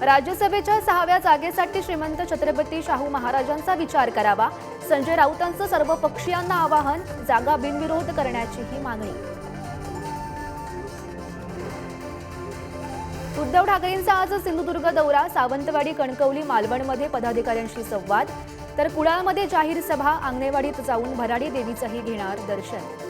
राज्यसभेच्या सहाव्या जागेसाठी श्रीमंत छत्रपती शाहू महाराजांचा विचार करावा. संजय राऊतांचं सर्व पक्षीयांना आवाहन जागा बिनविरोध करण्याचीही मागणी. उद्धव ठाकरेंचा आज सिंधुदुर्ग दौरा सावंतवाडी कणकवली मालवणमध्ये पदाधिकाऱ्यांशी संवाद. तर कुडाळमध्ये जाहीर सभा आंगणेवाडीत जाऊन भराडी देवीचंही घेणार दर्शन.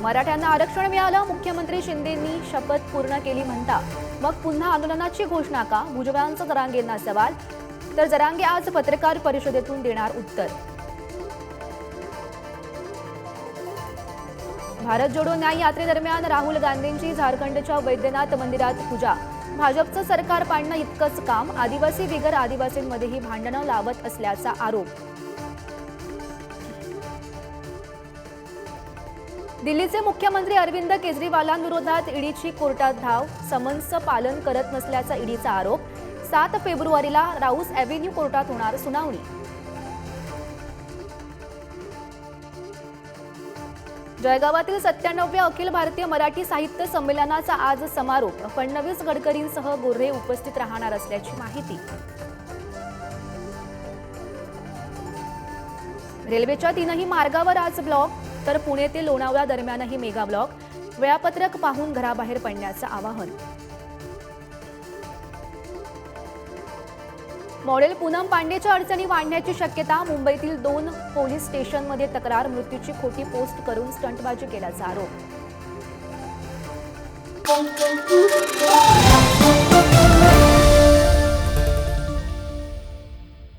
मराठ्यांना आरक्षण मिळालं मुख्यमंत्री शिंदेंनी शपथ पूर्ण केली म्हणता. मग पुन्हा आंदोलनाची घोषणा का? भुजबळांचा जरांगेंना सवाल. तर जरांगे आज पत्रकार परिषदेतून देणार उत्तर. भारत जोडो न्याय यात्रेदरम्यान राहुल गांधींची झारखंडच्या वैद्यनाथ मंदिरात पूजा. भाजपचं सरकार पाडणं इतकंच काम आदिवासी बिगर आदिवासींमध्येही भांडणं लावत असल्याचा आरोप. दिल्लीचे मुख्यमंत्री अरविंद केजरीवालांविरोधात ईडीची कोर्टात धाव समन्सचं पालन करत नसल्याचा ईडीचा आरोप सात फेब्रुवारीला राऊस अॅव्हेन्यू कोर्टात होणार सुनावणी. जळगावातील सत्त्याण्णव्या अखिल भारतीय मराठी साहित्य संमेलनाचा आज समारोप फडणवीस गडकरींसह गोर्हे उपस्थित राहणार असल्याची माहिती. रेल्वेच्या तीनही मार्गावर आज ब्लॉक तर पुणे ते लोणावळा दरम्यानही मेगा ब्लॉक वेळापत्रक पाहून घराबाहेर पडण्याचं आवाहन. मॉडेल पूनम पांडेच्या अडचणी वाढण्याची शक्यता मुंबईतील दोन पोलीस स्टेशनमध्ये तक्रार मृत्यूची खोटी पोस्ट करून स्टंटबाजी केल्याचा आरोप.